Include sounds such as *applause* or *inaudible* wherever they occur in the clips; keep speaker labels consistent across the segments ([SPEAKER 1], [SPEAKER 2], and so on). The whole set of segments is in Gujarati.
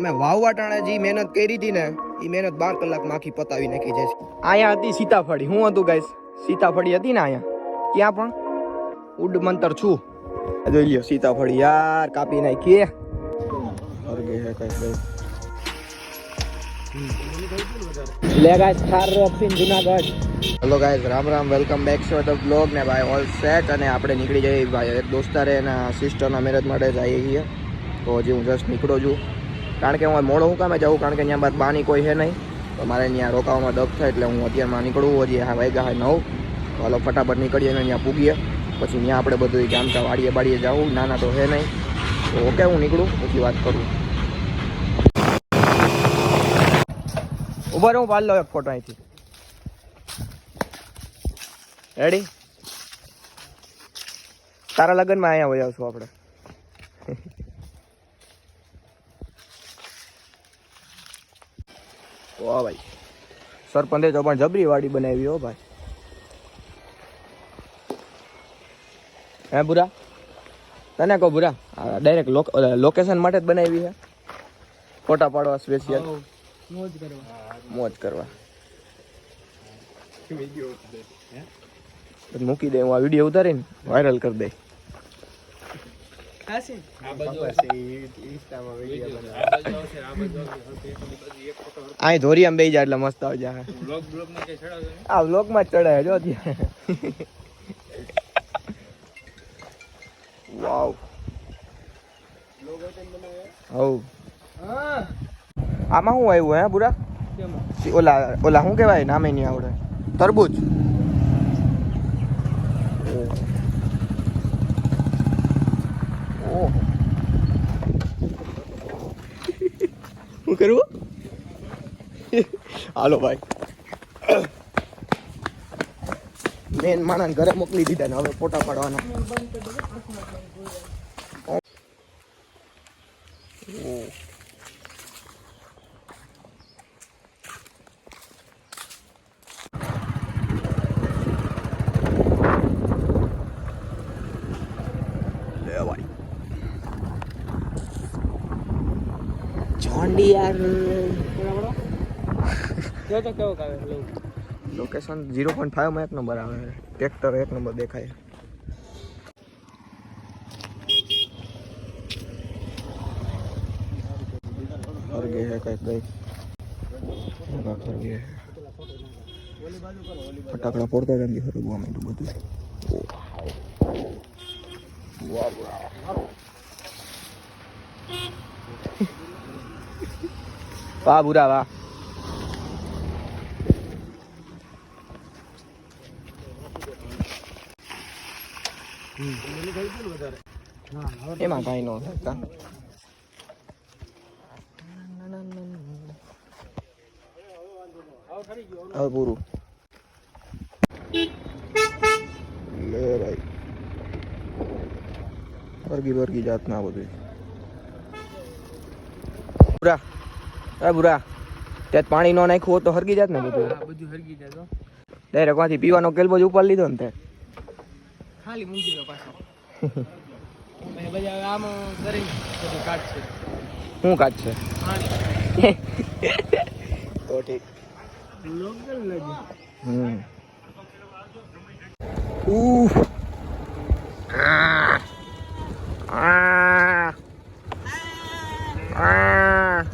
[SPEAKER 1] અમે વાવવા ટાણે જે મહેનત કરી હતી ને એ મહેનત બાર કલાકમાં આખી પતાવી નાખી છે. અહીંયા હતી સીતાફળી. હું હતું ગાઈસ? સીતાફળી હતી ને અહીંયા ક્યાં પણ? ઉડ મંતર છું. આ જોઈ લ્યો સીતાફળી. યાર કાપી નાખી અરગે હે કઈ કઈ. લે guys Thar રોપિન Junagadh. Hello guys Ram Ram welcome back to the blog. ને ભાઈ ઓલ સેટ અને આપણે નીકળી જઈએ. ભાઈ એક દોસ્તારે એના સિસ્ટરના મેરેજ માટે જઈએ છીએ. તો હજી હું જસ્ટ નીકળો છું. કારણ કે હું મોડો હું કામે જાઉં, કારણ કે અહીંયા બાદ બાની કોઈ છે નહીં. તો મારે ત્યાં રોકાવામાં દબ થાય એટલે હું અત્યારમાં નીકળવું હજી હા વાગ્યા હા નવ. તો હાલો ફટાફટ નીકળીએ અને અહીંયા પૂગીએ. પછી ત્યાં આપણે બધું જામતા વાડીએ બાડીએ જાઉં, નાના તો છે નહીં. તો ઓકે, હું નીકળું, પછી વાત કરું. ઊભા રહું પાડ લો એક ફોટો અહીંથી. રેડી તારા લગ્નમાં અહીંયા વહી આવશું આપણે. ઓ ભાઈ. સરપંચે તો પણ જબરી વાડી બનાવી હો ભાઈ. હે બુરા તને કહો બુરા ડાયરેક્ટ લોકેશન માટે જ બનાવી છે. ફોટા પાડવા સ્પેશિયલ
[SPEAKER 2] મોજ કરવા.
[SPEAKER 1] મોજ કરવા. મૂકી દે હું આ વીડિયો ઉતારીને વાયરલ કરી દે
[SPEAKER 2] હાસી આ બાજુ
[SPEAKER 1] આ ધોરિયામાં બેસી જાય એટલે મસ્ત આવી જાય.
[SPEAKER 2] માં કે ચડાવજો
[SPEAKER 1] આ વ્લોગમાં જ ચડાય જો વાવ હવ.
[SPEAKER 2] હા.
[SPEAKER 1] આમાં શું આવ્યું હે બુરા? ઓલા ઓલા શું કહેવાય? નામે નહીં આવડે. તરબૂચ ઓહો. શું કરવું હાલો ભાઈ. મેન માણસ ઘરે મોકલી દીધા ને હવે ફોટા પાડવાના. ઓહ. લે ભાઈ જોન્ડિયર
[SPEAKER 2] જો તો કેવો કાવે બ્લોગ
[SPEAKER 1] લોકેશન ઝીરો પોઈન્ટ ફાઈવમાં એક નંબર આવે. ટ્રેક્ટર એક નંબર દેખાય. ખરગે હે કઈ કઈ એમાં ખરગે હે. ફટાકડા ફોડતા હતા ને હરગવા માંડ્યું બધું. વાહ વાહ. વાહ, બુરા, વાહ. એમાં કાંઈ ન થતા. હવે પૂરું. લે ભાઈ. વર્ગી વર્ગી જાતના બધું બુરા. એ બુરા. ત્યાં પાણી ન નાખ્યું હોત તો હરગી જાત ને બધું.
[SPEAKER 2] બધું હરગી જાય
[SPEAKER 1] ડાયરેક્ટમાંથી પીવાનો કેલબો જ ઉપાડી લીધો ને તે
[SPEAKER 2] ખાલી મૂકી દો પાછો.
[SPEAKER 1] શું કાચ છે તો ઠીક. હમ. ઉફ આ આ આ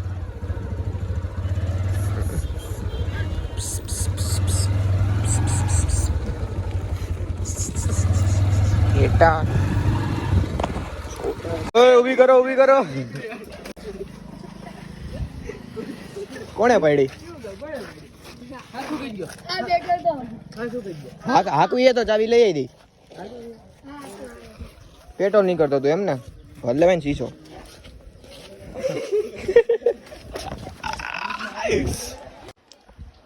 [SPEAKER 1] એટા ઊભી કરો ઊભી કરો. કોણે પાડી? હાક એ તો ચાવી લઈ આવી પેટ્રોલ નીકળતો તું એમ ને? બદલે ભાઈ શીશો.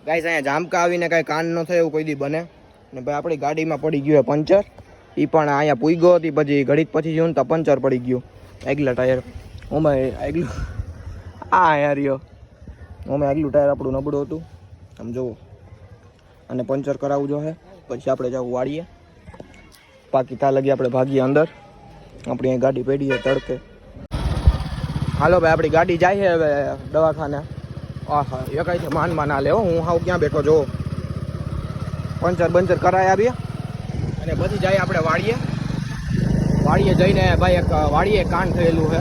[SPEAKER 1] ગાઈસ, અહીંયા જામકા આવીને કાંઈ કાન ન થાય એવું કોઈ દી બને. ને ભાઈ, આપણી ગાડીમાં પડી ગયું પંચર. એ પણ અહીંયા પૂગ્યો હતી, પછી ઘડીક પછી જોયું તો પંચર પડી ગયું. આગલા ટાયર. ઓમાં આગલું આ યાર રહ્યો. હું આગલું ટાયર આપણું નબળું હતું. આમ જુઓ. અને પંચર કરાવવું જોઈએ પછી આપણે જવું વાળીએ. બાકી તા લગી આપણે ભાગીએ અંદર. આપણી અહીં ગાડી પેઢીએ તડકે. હાલો ભાઈ, આપણી ગાડી જાય છે હવે દવાખાને. આહા, એ કઈ છે માન માન હાલે હો. હાવ ક્યાં બેઠો જો પંચર બંચર કરાય આવીએ. અને પછી જાય આપણે વાડીએ વાડીએ જઈને ભાઈ એક વાડીએ કાંડ થયેલું છે.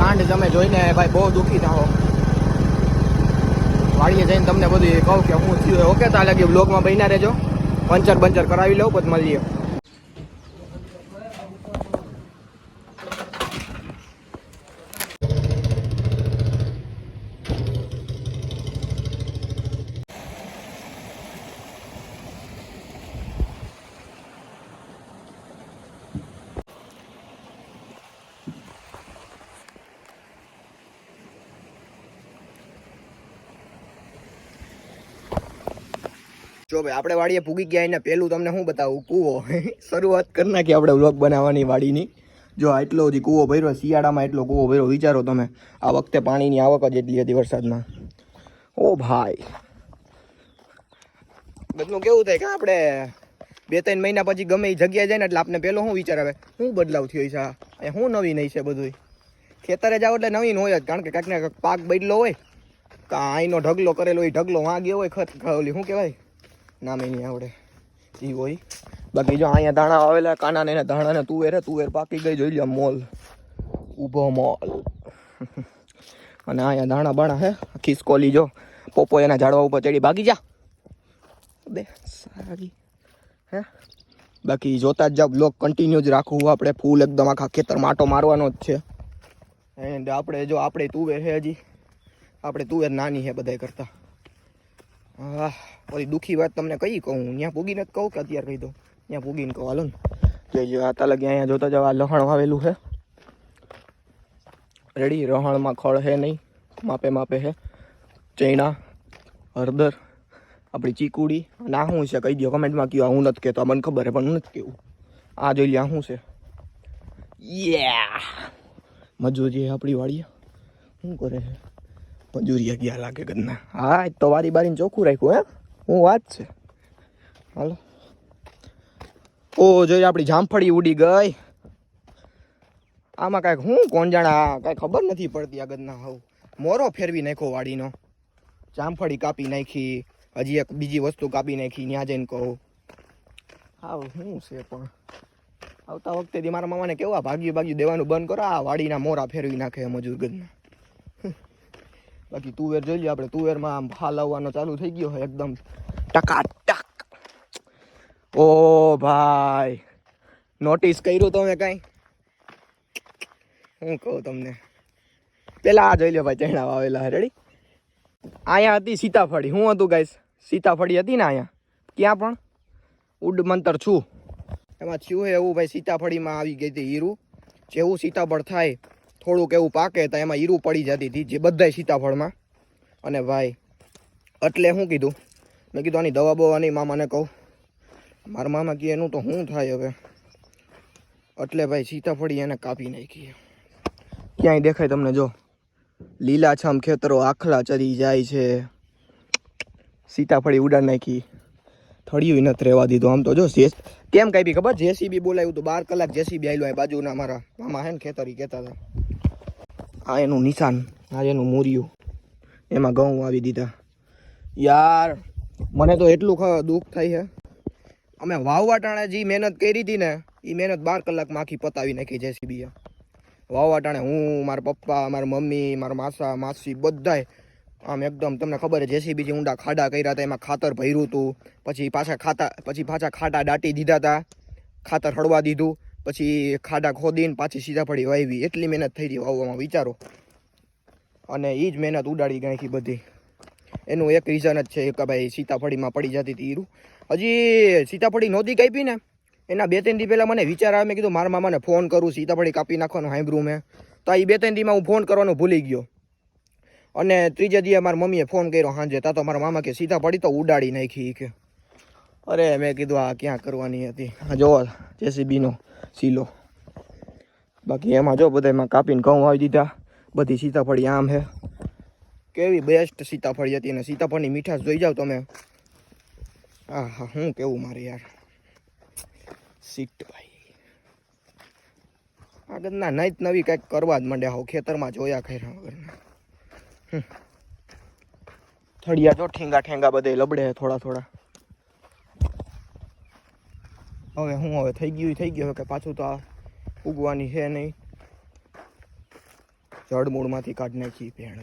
[SPEAKER 1] કાંડ તમે જોઈને ભાઈ બહુ દુઃખી થાઓ. વાડીએ જઈને તમને બધું કહું કે હું થયું ઓકે તાલે કે બ્લોગમાં બહીના રહેજો. પંચર બંચર કરાવી લઉં, પછી મળીએ. જો ભાઈ, આપણે વાડીએ પૂગી ગયા એને પહેલું તમને શું બતાવું? કૂવો. *laughs* શરૂઆત કરી નાખી આપણે વ્લોગ બનાવવાની વાડીની. જો આટલો હજી કૂવો ભર્યો, શિયાળામાં એટલો કૂવો ભર્યો, વિચારો તમે. આ વખતે પાણીની આવક જ એટલી હતી વરસાદમાં. ઓ ભાઈ. બધું કેવું થાય કે આપણે બે ત્રણ મહિના પછી ગમે એ જગ્યાએ જાય ને એટલે આપણે પેલો શું વિચાર આવે? શું બદલાવ થયો છે અહીંયા શું નવીન છે બધું ખેતરે જાવ એટલે નવીન હોય જ, કારણ કે કાંઈક ને પાક બદલો હોય. કાં અહીંનો ઢગલો કરેલો હોય, ઢગલો વાગ્યો હોય, ખત ઓલી શું કહેવાય? નામે નહીં આવડે. એ હોય. બાકી જો અહીંયા ધાણા આવેલા કાના ને ધાણા ને તુવેર હે, તુવેર પાકી ગઈ જોઈ લે મોલ. ઊભો મોલ. અને અહીંયા ધાણા બાણા હે ખિસકોલી જો. પોપો એના ઝાડવા ઉપર ચડી ભાગી જા. બે સારી. હે? બાકી જોતા જ જાવ બ્લોક કન્ટિન્યુ જ રાખવું આપણે ફૂલ એકદમ આખા ખેતર માટો મારવાનો જ છે. એન્ડ આપણે જો આપણે તુવેર છે હજી. આપણે તુવેર નાની છે બધાય કરતા. હા ઓલી દુઃખી વાત તમને કઈ કહું? ત્યાં પૂગીને જ કહું કે અત્યારે કહી દઉં ત્યાં પૂગીને કહું, હાલો ને. જોઈજો આ તલગ અહીંયા જોતા જાવ આ લહણ વાવેલું છે. રેડી, રહણમાં ખળ છે નહીં, માપે માપે છે ચૈણા, હળદર, આપણી ચીકુડી. આ શું છે? કહી દો કમેન્ટમાં કયો હું નથી કહેતો મને ખબર છે, પણ હું નથી કહેવું. આ જોઈ લે શું છે? યા જે આપણી વાડીએ, શું કરે છે? મજૂરી ગયા લાગે ઘરના. હા તો વારી બારીને ચોખ્ખું રાખ્યું હે હું વાત છે. હાલો. ઓ જોઈએ આપણી જામફળી ઉડી ગઈ. આમાં કાંઈક હું, કોણ જાણે કાંઈ ખબર નથી પડતી આ ગદના હાવ. મોરો ફેરવી નાખ્યો વાડીનો. જામફળી કાપી નાખી. હજી એક બીજી વસ્તુ કાપી નાખી ત્યાં જઈને કહું. હા શું છે પણ? આવતા વખતે મારા મામાને કેવા ભાગ્યું ભાગ્યું દેવાનું બંધ કરો. આ વાડીના મોરા ફેરવી નાખે મજૂર ગદના બાકી તુવેર જોઈ લઈએ આપણે તુવેરમાં આમ ફાલ આવવાનો ચાલુ થઈ ગયો હોય એકદમ ટકાટક. ઓ ભાઈ નોટિસ કર્યું તમે કાંઈ? હું કહું તમને? પેલા આ જોઈ લો ભાઈ, ચણા વાવેલા. રેડી અહીંયા હતી સીતાફળી. હું હતું ગાઈસ સીતાફળી હતી ને અહીંયા? ક્યાં પણ? ઉડ મંતર છું. એમાં થયું એવું ભાઈ, સીતાફળીમાં આવી ગઈ હતી હીરું. જેવું સીતાફળ થાય થોડુંક એવું પાકે તો એમાં ઈરું પડી જતી હતી જે બધાય સીતાફળમાં. અને ભાઈ, એટલે શું કીધું, મેં કીધું આની દવા બવા નહીં મામાને કહું. મારા મામા કહે, એનું તો શું થાય હવે? એટલે ભાઈ, સીતાફળી એને કાપી નાખીએ ક્યાંય દેખાય તમને જો, લીલાછમ ખેતરો આખલા ચરી જાય છે. સીતાફળી ઉડાડ નાખી. થળિયું નથી રહેવા દીધું. આમ તો જો, જે કેમ કાપી ખબર? જેસીબી બોલાવ્યું તો બાર કલાક જેસીબી આવેલું બાજુના મારા મામા હે ને ખેતરી કહેતા હતા. આ એનું નિશાન, આ એનું મૂર્યું. એમાં ઘઉં આવી દીધા. યાર, મને તો એટલું દુઃખ થાય છે. અમે વાવવા ટાણે જે મહેનત કરી હતી ને એ મહેનત બાર કલાકમાં આખી પતાવી નાખી જેસીબીએ વાવવા ટાણે હું, મારા પપ્પા, મારા મમ્મી, મારા માસા, માસી બધાય, આમ એકદમ તમને ખબર છે, જેસીબી જે ઊંડા ખાડા કર્યા હતા, એમાં ખાતર ભર્યું હતું, પછી પાછા ખાતા, પછી પાછા ખાડા દાટી દીધા હતા, ખાતર હળવા દીધું પછી ખાડા ખોદીને પાછી સીતાફળી વાવી એટલી મહેનત થઈ રહી વાવવામાં, વિચારો. અને એ જ મહેનત ઉડાડી નાખી બધી. એનું એક રીઝન જ છે કે ભાઈ સીતાફળીમાં પડી જતી હતી હીરું. હજી સીતાફળી નહોતી કાપી ને, એના બે ત્રણ દી પહેલાં મને વિચાર આવે, મેં કીધું મારા મામાને ફોન કરું, સીતાફળી કાપી નાખવાનું સાંભળ્યું મેં. તો એ બે ત્રણ દીમાં હું ફોન કરવાનું ભૂલી ગયો. અને ત્રીજે દીએ મારા મમ્મીએ ફોન કર્યો સાંજે. તા તો મારા મામા કે, સીતાફળી તો ઉડાડી નાખી કે. અરે મેં કીધું, આ ક્યાં કરવાની હતી? જોવો, જેસીબીનો. સીલો. બાકી એમાં જો બધામાં કાપીને ઘઉં આવી દીધા. બધી સીતાફળી આમ છે કેવી બેસ્ટ સીતાફળી હતી અને સીતાફળની મીઠાશ જોઈ જાવ તમે. હા હા હું કેવું મારે યાર. સીટ ભાઈ. આગળના જ નવી કંઈક કરવા જ માંડ્યા હોવ ખેતરમાં જોયા ખર્યા વગરના. થળિયા જો ઠેંગા ઠેંગા બધે લબડે થોડા થોડા હવે હું હવે થઈ ગયું થઈ ગયું. હવે કે પાછું તો આ ઉગવાની છે નહીં. જળમૂળમાંથી કાઢી નાખી ભેણ.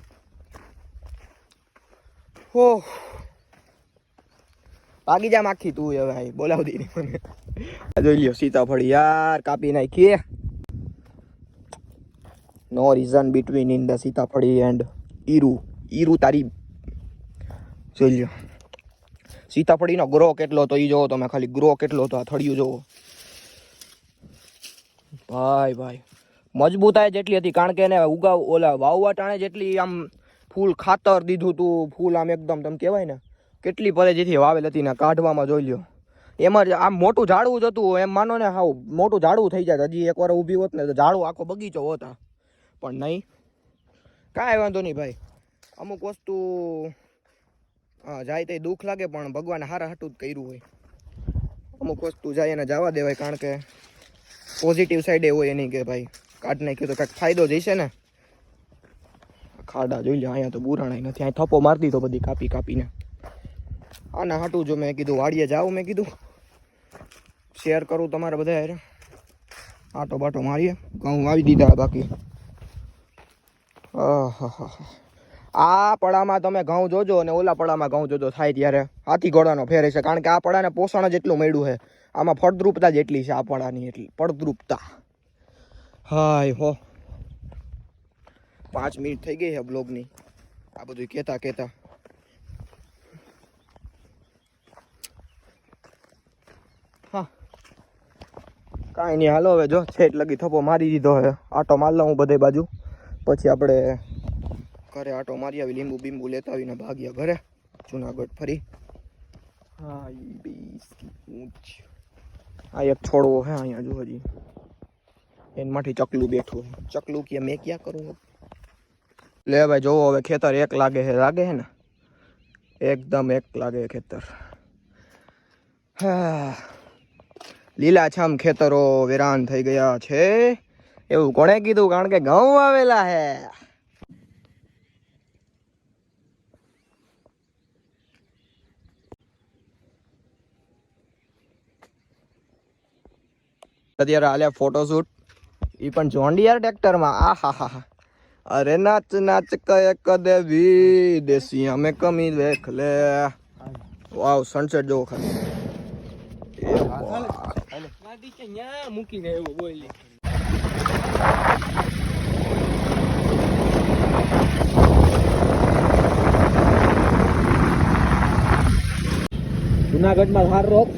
[SPEAKER 1] હો. પાકી જા માખી તું હવે અહીં. બોલાવતી નહીં મને. જોઈ લ્યો, સીતાફળ યાર કાપી નાખી no reason between in the સીતાફળી and ઈરુ ઈરુ તારી જોઈ લ્યો. સીતાફળીનો ગ્રો કેટલો હતો એ જોવો તમે ખાલી ગ્રો કેટલો હતો આ થળિયું જોવો. ભાઈ ભાઈ. મજબૂતાઈ જેટલી હતી, કારણ કે એને ઉગાવ ઓલા વાવવા ટાણે જેટલી આમ ફૂલ ખાતર દીધું તું, ફૂલ આમ એકદમ, તમે કહેવાય ને, કેટલી પરેજીથી વાવેલ હતી ને કાઢવામાં જોઈ લ્યો. એમાં આમ મોટું ઝાડવું જ હતું, એમ માનો ને હાવ મોટું ઝાડવું થઈ જાય, હજી એકવાર ઊભી હોત ને તો ઝાડવું આખો બગીચો હોતા પણ નહીં. કાંઈ વાંધો નહીં ભાઈ. અમુક વસ્તુ જાય તે દુઃખ લાગે, પણ ભગવાને હારા હાટું જ કર્યું હોય. અમુક વસ્તુ જાય એને જવા દેવાય, કારણ કે પોઝિટિવ સાઈડે હોય એની કે ભાઈ કાઢ નાખ્યું તો કાંઈક ફાયદો જઈશે ને? ખાડા જોઈ લે, અહીંયા તો બુરાણાય નથી, અહીંયા થપ્પો મારી દીધો બધી કાપી કાપીને. આના હાટું જો મેં કીધું, વાડીએ જાઉં મેં કીધું. શેર કરું તમારે બધા આટો બાટો મારીએ, ઘઉં વાવી દીધા બાકી. આહાહા. આ પડામાં તમે ઘઉં જોજો અને ઓલા પડામાં ઘઉં જોજો થાય ત્યારે. હાથી ઘોડાનો ફેર છે કારણ કે આ પડાને પોષણ જ એટલું મળ્યું છે. આમાં ફળદ્રુપતા જેટલી છે આ પડાની એટલી. ફળદ્રુપતા. હાય હો. પાંચ મિનિટ થઈ ગઈ છે બ્લોગની. આ બધું કહેતા કહેતા. હા. કાંઈ નહીં, હાલો હવે જો. છેટ લગી થપ્પો મારી દીધો હવે આટો માર હું બધે બાજુ. પછી આપણે ઘરે આટો મારી આવી, લીંબુ બીંબુ લેતા આવીને ભાગ્યા ઘરે. જુનાગઢ ફરી. હા આ એક છોડવો હે અહીંયા જો હજી. એનમાંથી ચકલું બેઠું ચકલું કે મેં ક્યાં કરું લે ભાઈ, જોવો હવે ખેતર એક લાગે છે લાગે છે ને? એકદમ એક લાગે ખેતર. હા. લીલાછામ ખેતરો વેરાન થઈ ગયા છે. એવું કોણે કીધું? કારણ કે ઘઉં આવેલા હે. અત્યારે હાલ્યા ફોટોશૂટ એ પણ જોન્ડિયર ટ્રેક્ટરમાં. આ હા હા હા. અરે નાચ નાચ કય કદે દેશી અમે કમી દેખ લે. વાવ સનસેટ જોવો ખાલી.
[SPEAKER 2] મારી મૂકીને એવું બોલી
[SPEAKER 1] જુનાગઢમાં હાર રોક.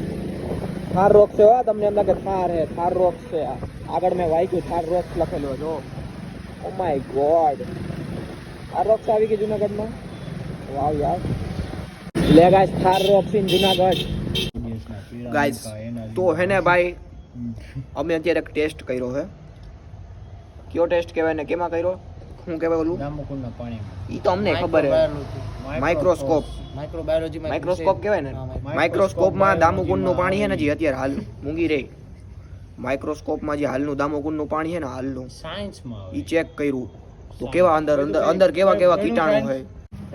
[SPEAKER 1] થાર રોક છે હો તમને એમ લાગે થાર હે, થાર રોક છે. આગળ મેં વાંચ્યું, થાર રોક લખેલો જો oh my god. Thar rock આવી ગઈ જુનાગઢમાં? વાવ યાર. લે guys, Thar rock in Junagadh. Guys, તો હે ને ભાઈ, અમે અત્યારે એક ટેસ્ટ કર્યો છે કયો ટેસ્ટ કહેવાય ને, કેમાં કર્યો? શું કહેવાય ઓલું?
[SPEAKER 2] પાણીમાં.
[SPEAKER 1] ઈ તો અમને ખબર હે. માઇક્રોસ્કોપ
[SPEAKER 2] માઇક્રોબાયોલોજી
[SPEAKER 1] માઇક્રોસ્કોપ કહેવાય ને? માઇક્રોસ્કોપમાં દામુકુંડનું પાણી છે ને જે અત્યારે હાલ મૂંગી રહી. માઇક્રોસ્કોપમાં જે હાલનું દામુકુંડનું પાણી છે ને હાલનું
[SPEAKER 2] સાયન્સમાં
[SPEAKER 1] ઈ ચેક કર્યું. તો કેવા અંદર અંદર અંદર કેવા કેવા કીટાણુ હોય?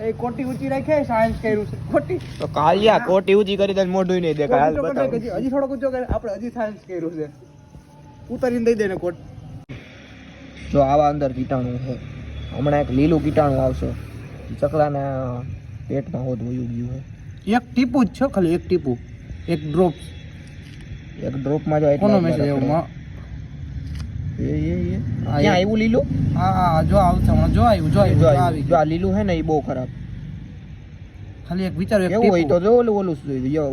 [SPEAKER 2] એ કોટી ઊંચી રાખે સાયન્સ કર્યું છે. ખોટી
[SPEAKER 1] તો કાલિયા કોટી ઊંચી કરી દે મોઢું નહીં દેખાય. હાલ
[SPEAKER 2] કોટી હજી હજી ઊંચો કરે આપણે હજી સાયન્સ કર્યું છે. ઉતારીને દઈ દે ને કોટ.
[SPEAKER 1] તો આવા અંદર કીટાણુ છે. હમણાં એક લીલું કીટાણુ આવશે. ચકલાના પેટમાં હોત વયું ગયું
[SPEAKER 2] એક ટીપુ જ છે ખાલી એક ટીપુ. એક ડ્રોપ.
[SPEAKER 1] એક ડ્રોપમાં જો
[SPEAKER 2] કોનો મેસેજ
[SPEAKER 1] એ એ એ.
[SPEAKER 2] હા,
[SPEAKER 1] ક્યાં આવ્યું લીલું?
[SPEAKER 2] હા હા જો આવશે હમણાં જો આવ્યું જો આવ્યું
[SPEAKER 1] જો.
[SPEAKER 2] આવી
[SPEAKER 1] જો આ લીલું છે ને એ બહુ ખરાબ.
[SPEAKER 2] ખાલી એક વિચાર એક
[SPEAKER 1] કેવું હોય તો જો ઓલું ઓલું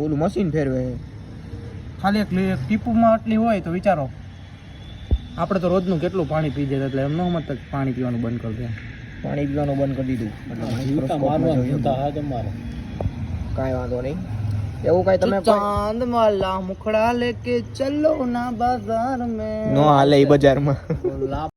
[SPEAKER 1] ઓલું મશીન ફેરવે.
[SPEAKER 2] ખાલી એક ટીપુમાં આટલી હોય તો વિચારો. આપણે તો રોજનું કેટલું પાણી પી જતા એટલે એમ ન સમજતા પાણી પીવાનું બંધ કરી દે.
[SPEAKER 1] પાણી પીવાનું બંધ કરી દીધું. કાંઈ વાંધો નહીં. એવું કાંઈ તમે
[SPEAKER 2] ચાંદ માલા મુખડા લેકે ચલો ના બાજાર મેં.
[SPEAKER 1] નો હાલે ઈ બજારમાં.